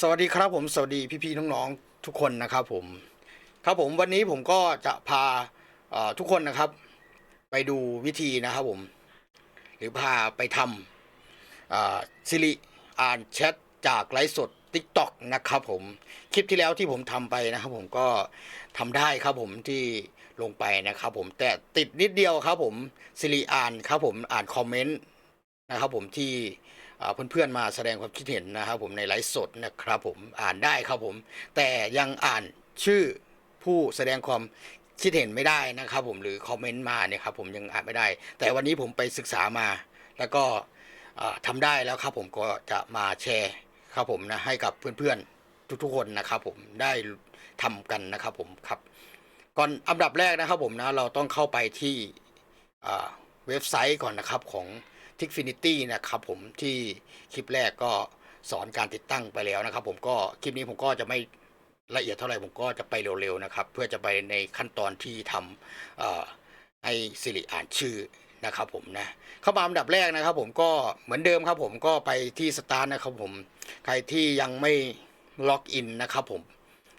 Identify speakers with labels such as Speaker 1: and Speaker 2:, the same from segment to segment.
Speaker 1: สวัสดีครับผมสวัสดีพี่ๆน้องๆทุกคนนะครับผม ครับผมวันนี้ผมก็จะพาทุกคนนะครับ ไปดูวิธีนะครับผม หรือพาไปทำซิริอ่านแชทจากไลฟ์สด TikTok นะครับผมคลิปที่แล้วที่ผมทำไปนะครับ ผมก็ทำได้ครับผมที่ลงไปนะครับ ผมแต่ติดนิดเดียวครับผมซิริอ่านครับผมอ่านคอมเมนต์นะครับ ผมที่ เพื่อนๆมาแสดงความคิดเห็นนะครับผมในไลฟ์สดนะครับผมอ่านได้ครับผม แต่ยังอ่านชื่อผู้แสดงความคิดเห็นไม่ได้นะครับผมหรือคอมเมนต์มาเนี่ยครับผมยังอ่านไม่ได้ แต่วันนี้ผมไปศึกษามา แล้วก็อ่าทำได้แล้วครับผมก็จะมาแชร์ครับผมนะให้กับเพื่อนๆทุกๆคนนะครับผมได้ทำกันนะครับผมครับ ก่อนอันดับแรกนะครับผมนะเราต้องเข้าไปที่เว็บไซต์ก่อนนะครับของ t i c f i n i t y นะครับผมที่คลิปแรกก็สอนการติดตั้งไปแล้วนะครับ ผมก็คลิปนี้ผมก็จะไม่ละเอียดเท่าไหร่ผมก็จะไปเร็วๆนะครับ เพื่อจะไปในขั้นตอนที่ทำให้สิริอ่านชื่อนะครับผมนะเข้ามาอันดับแรกนะครับ ผมก็เหมือนเดิมครับ ผมก็ไปที่สตาร์นะครับผมใครที่ยังไม่ล็อกอินนะครับผม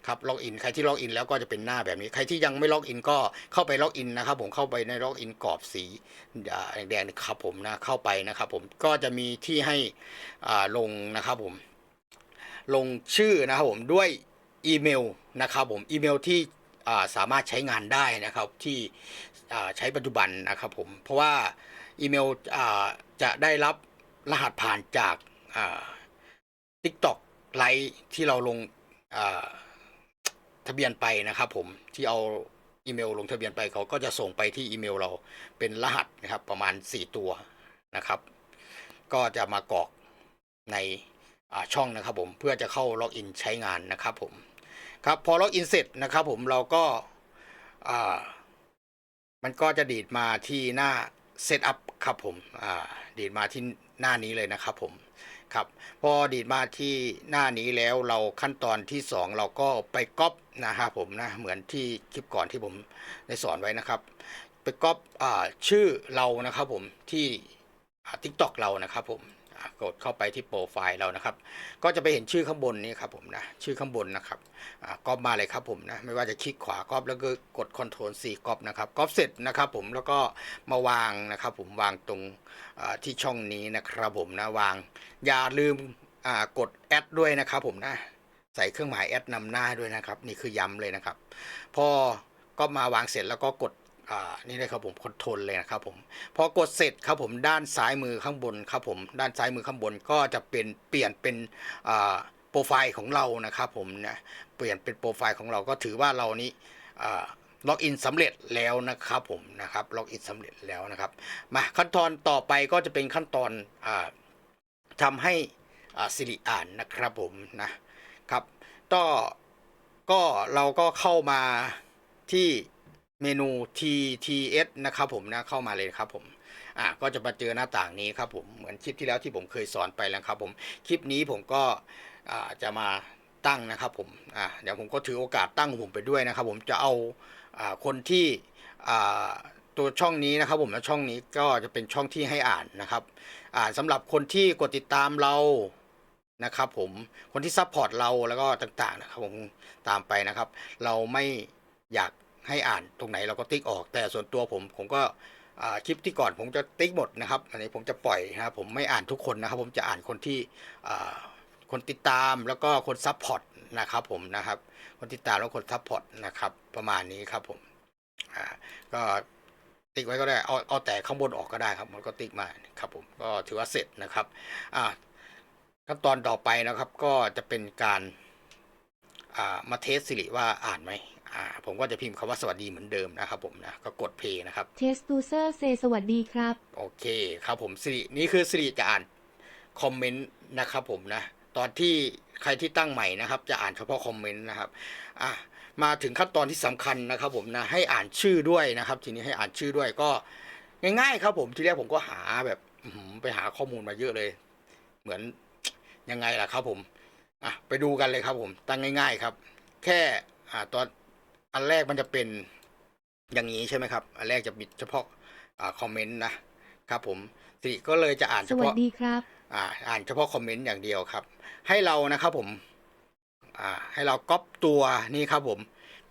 Speaker 1: ครับล็อกอินใครที่ล็อกอินแล้วก็จะเป็นหน้าแบบนี้ใครที่ยังไม่ล็อกอินก็เข้าไปล็อกอินนะครับ ผมเข้าไปในล็อกอินกรอบสีแดงๆนะครับผมนะเข้าไปนะครับผมก็จะมีที่ให้ลงนะครับผม ลงชื่อนะครับผมด้วยอีเมลนะครับผมอีเมลที่สามารถใช้งานได้นะครับที่ใช้ปัจจุบันนะครับผมเพราะว่าอีเมลจะได้รับรหัสผ่านจากอ่า TikTok ไลฟ์ที่เราลงอ่า ทะเบียนไปนะครับผมที่เอาอีเมลลงทะเบียนไปเขาก็จะส่งไปที่อีเมลเราเป็นรหัสนะครับ ประมาณ 4 ตัวนะครับ ก็จะมากรอกในช่องนะครับผมเพื่อจะเข้าล็อกอินใช้งานนะครับผมครับพอล็อกอินเสร็จนะครับผมเราก็มันก็จะดีดมาที่หน้าเซตอัพครับผมดีดมาที่หน้านี้เลยนะครับผมครับพอดีดมาที่หน้านี้แล้วเราขั้นตอนที่ 2 เราก็ไปก๊อป นะครับผมนะเหมือนที่คลิปก่อนที่ผมได้สอนไว้นะครับไปก๊อปอชื่อเรานะครับผมที่ทิกตอกเรานะครับผมกดเข้าไปที่โปรไฟล์เรานะครับ ก็จะไปเห็นชื่อข้างบนนี้ครับผมนะชื่อข้างบนนะครับก๊อปมาเลยครับผมนะไม่ว่าจะคลิกขวาก๊อปแล้วก็กด Ctrl C ก๊อปนะครับก๊อปเสร็จนะครับผมแล้วก็มาวางนะครับผมวางตรงที่ช่องนี้นะครับผมนะวางอย่าลืมกดแอดด้วยนะครับผมนะ ใส่เครื่องหมายแอดนำหน้าด้วยนะครับ นี่คือย้ำเลยนะครับ พอก็มาวางเสร็จแล้วก็กดอ่านี่เลยครับผมคอนโทรลเลยนะครับผมพอกดเสร็จครับผมด้านซ้ายมือข้างบนครับผมด้านซ้ายมือข้างบนก็จะเป็นเปลี่ยนเป็นโปรไฟล์ของเรานะครับผมนะเปลี่ยนเป็นโปรไฟล์ของเราก็ถือว่าเรานี้ล็อกอินสำเร็จแล้วนะครับผมนะครับล็อกอินสำเร็จแล้วนะครับมาขั้นตอนต่อไปก็จะเป็นขั้นตอนอ่าทำให้สิริอ่านนะครับผมนะ ครับก็ก็เราก็เข้ามาที่เมนู TTS นะครับผมนะเข้ามาเลยครับผมอะก็จะมาเจอหน้าต่างนี้ครับผมเหมือนคลิปที่แล้วที่ผมเคยสอนไปแล้วครับผมคลิปนี้ผมก็อ่าจะมาตั้งนะครับผมอะเดี๋ยวผมก็ถือโอกาสตั้งของผมไปด้วยนะครับ ผมจะเอาอ่าคนที่อ่าตัวช่องนี้นะครับผมและช่องนี้ก็จะเป็นช่องที่ให้อ่านนะครับอ่าสำหรับคนที่กดติดตามเรา นะครับผมคนที่ซัพพอร์ตเราแล้วก็ต่างๆนะครับผมตามไปนะครับ เราไม่อยากให้อ่านตรงไหนเราก็ติ๊กออก แต่ส่วนตัวผมผมก็คลิปที่ก่อนผมจะติ๊กหมดนะครับ อันนี้ผมจะปล่อยนะครับผมไม่อ่านทุกคนนะครับ ผมจะอ่านคนที่คนติดตามแล้วก็คนซัพพอร์ตนะครับผมนะครับ คนติดตามแล้วคนซัพพอร์ตนะครับ ประมาณนี้ครับผมก็ติ๊กไว้ก็ได้เอาเอาแต่ข้างบนออกก็ได้ครับ มันก็ติ๊กมาครับผมก็ถือว่าเสร็จนะครับอ่า ขั้นตอนต่อไปนะครับก็จะเป็นการอ่ามาเทสสิริว่าอ่านไหมอ่าผมก็จะพิมพ์คำว่าสวัสดีเหมือนเดิมนะครับผมนะก็กดเพย์นะครับ
Speaker 2: เทสตูเซอร์เซสวัสดีครับ
Speaker 1: โอเคครับผมสิรินี่คือสิริจะอ่านคอมเมนต์นะครับผมนะตอนที่ใครที่ตั้งใหม่นะครับ จะอ่านเฉพาะคอมเมนต์นะครับอะมาถึงขั้นตอนที่สำคัญนะครับผมนะให้อ่านชื่อด้วยนะครับ ทีนี้ให้อ่านชื่อด้วยก็ง่ายๆครับผมทีแรกผมก็หาแบบอื้อหือไปหาข้อมูลมาเยอะเลย เหมือน ยังไงล่ะครับผมอะไปดูกันเลยครับผม ตั้งง่าย ๆ ครับ แค่อ่าตอนอันแรกมันจะเป็นอย่างนี้ใช่ไหมครับ อันแรกจะมีเฉพาะอ่าคอมเมนต์นะครับผมสิริก็เลยจะอ่าน
Speaker 2: ส
Speaker 1: เฉ
Speaker 2: วัส
Speaker 1: พาะ
Speaker 2: ดีครับ
Speaker 1: อ่าอ่านเฉพาะคอมเมนต์อย่างเดียวครับ ให้เรานะครับผมอ่าให้เราก๊อปตัวนี่ครับผม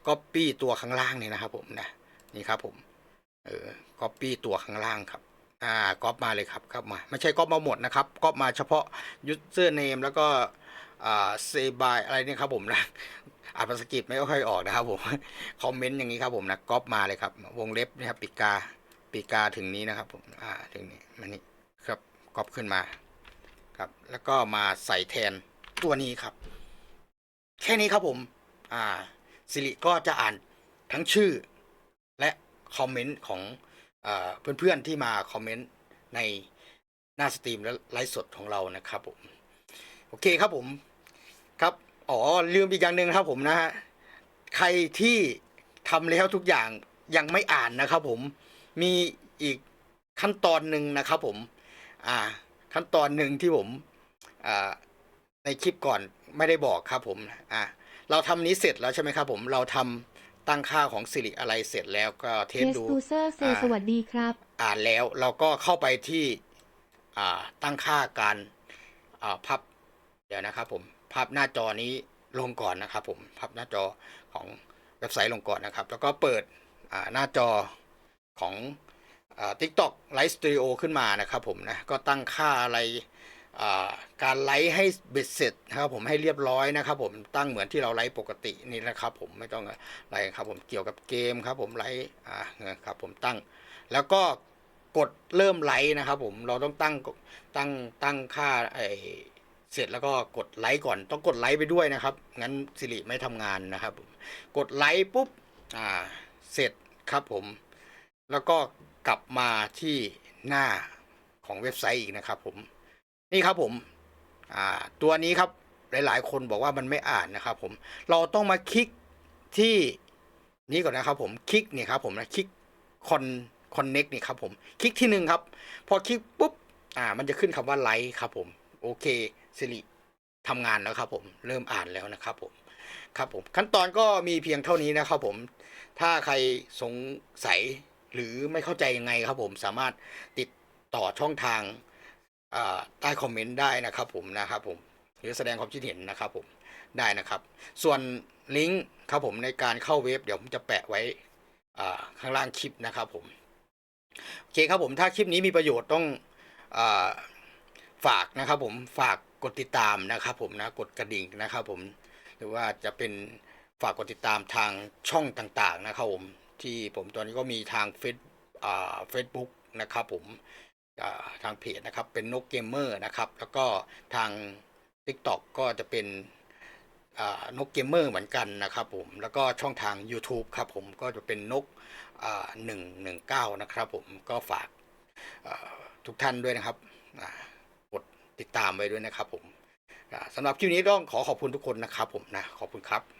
Speaker 1: ก๊อปปี้ตัวข้างล่างนี่นะครับผมนะนี่ครับผมเออก๊อปปี้ตัวข้างล่างครับ อ่าก๊อปมาเลยครับครับมาไม่ใช่ก๊อปมาหมดนะครับก๊อปมาเฉพาะ user name แล้วก็อ่า say by อะไรเนี่ยครับผมนะอ่านภาษาอังกฤษไม่ค่อยออกนะครับผมคอมเมนต์อย่างนี้ครับผมนะก๊อปมาเลยครับ วงเล็บนะครับปีกาปีกาถึงนี้นะครับผมอ่าถึงนี้มานี่ครับก๊อปขึ้นมาครับ แล้วก็มาใส่แทนตัวนี้ครับ แค่นี้ครับผม อ่าสิริก็จะอ่านทั้งชื่อ และคอมเมนต์ของ เพื่อนๆที่มาคอมเมนต์ในหน้าสตรีมและไลฟ์สดของเรานะครับผมโอเคครับผมครับอ๋อลืมอีกอย่างหนึ่งนะครับผมนะฮะใครที่ทำแล้วทุกอย่างยังไม่อ่านนะครับผมมีอีกขั้นตอนหนึ่งนะครับผมอ่าขั้นตอนหนึ่งที่ผมอ่าในคลิปก่อนไม่ได้บอกครับผมอ่าเราทำนี้เสร็จแล้วใช่ไหมครับผมเราทำ ตั้งค่าของสิริอะไรเสร็จแล้วก็เทส
Speaker 2: เทส
Speaker 1: ดู
Speaker 2: ตูเซอร์เซ
Speaker 1: อ่า
Speaker 2: สวัสดีครับ
Speaker 1: อ่านแล้วเราก็เข้าไปที่อ่าตั้งค่าการอ่าพับเดี๋ยวนะครับผมพับหน้าจอนี้ลงก่อนนะครับผมพับหน้าจอของเว็บไซต์ลงก่อนนะครับ แล้วก็เปิดอ่าหน้าจอของอ่า TikTok Live Studio ขึ้นมานะครับผมนะก็ตั้งค่าอะไรอ่า การไลฟ์ให้เบ็ดเสร็จนะครับผมให้เรียบร้อยนะครับผมตั้งเหมือนที่เราไลฟ์ปกตินี่นะครับผมไม่ต้องอะไรครับผมเกี่ยวกับเกมครับผมไลฟ์อ่าครับผมตั้ง แล้วก็กดเริ่มไลค์นะครับผมเราต้องตั้งตั้งตั้งค่าไอเสร็จแล้วก็กดไลค์ก่อนต้องกดไลค์ไปด้วยนะครับงั้นสิริไม่ทำงานนะครับผมกดไลค์ปุ๊บอ่าเสร็จครับผม แล้วก็กลับมาที่หน้าของเว็บไซต์อีกนะครับผม นี่ครับผมอ่าตัวนี้ครับหลายๆ คนบอกว่ามันไม่อ่านนะครับผมเราต้องมาคลิกที่นี้ก่อนนะครับผมคลิกนี่ครับผมนะคลิกคอนคอนเน็กนี่ครับผมคลิกที่หนึ่งครับ พอคลิกปุ๊บอ่า มันจะขึ้นคำว่าไลค์ครับผมโอเคสิริทำงานแล้วครับผมเริ่มอ่านแล้วนะครับผมครับผมขั้นตอนก็มีเพียงเท่านี้นะครับผมถ้าใครสงสัยหรือไม่เข้าใจยังไงครับผมสามารถติดต่อช่องทาง ใต้คอมเมนต์ได้นะครับผมนะครับผมหรือแสดงความคิดเห็นนะครับผมได้นะครับ ส่วนลิงก์ครับผมในการเข้าเว็บเดี๋ยวผมจะแปะไว้ข้างล่างคลิปนะครับผมโอเคครับผมถ้าคลิปนี้มีประโยชน์ต้องอฝากนะครับผมฝากกดติดตามนะครับผมนะกดกระดิ่งนะครับผมหรือว่าจะเป็นฝากกดติดตามทางช่องต่างๆนะครับผมที่ผมตอนนี้ก็มีทางเฟซเฟซบุ๊กนะครับผม ทางเพจนะครับ เป็นนกเกมเมอร์นะครับ แล้วก็ทาง TikTok ก็จะเป็นนกเกมเมอร์เหมือนกันนะครับผม แล้วก็ช่องทาง YouTube ครับผมก็จะเป็นนกหนึ่งหนึ่งเก้านะครับผมก็ฝากทุกท่านด้วยนะครับกดติดตามไว้ด้วยนะครับผมสำหรับคลิปนี้ต้องขอขอบคุณทุกคนนะครับผมนะ ขอบคุณครับ